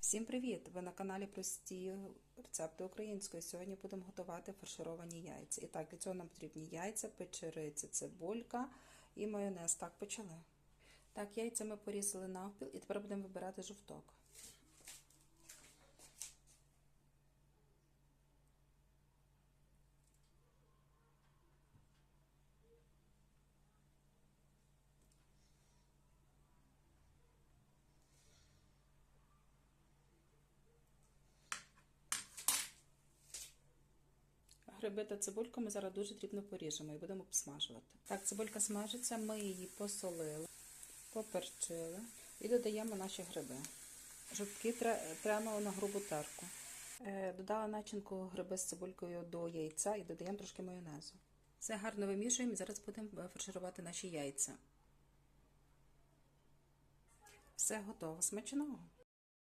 Всім привіт! Ви на каналі Прості рецепти української. Сьогодні будемо готувати фаршировані яйця. І так, для цього нам потрібні яйця, печериці, цибулька і майонез. Так, почали. Так, яйця ми порізали навпіл і тепер будемо вибирати жовток. Гриби та цибульку ми зараз дуже дрібно поріжемо і будемо обсмажувати. Так, цибулька смажиться, ми її посолили, поперчили і додаємо наші гриби. Жовтки тремо на грубу терку. Е, Додала начинку гриби з цибулькою до яйця і додаємо трошки майонезу. Все гарно вимішуємо і зараз будемо фарширувати наші яйця. Все готово. Смачного!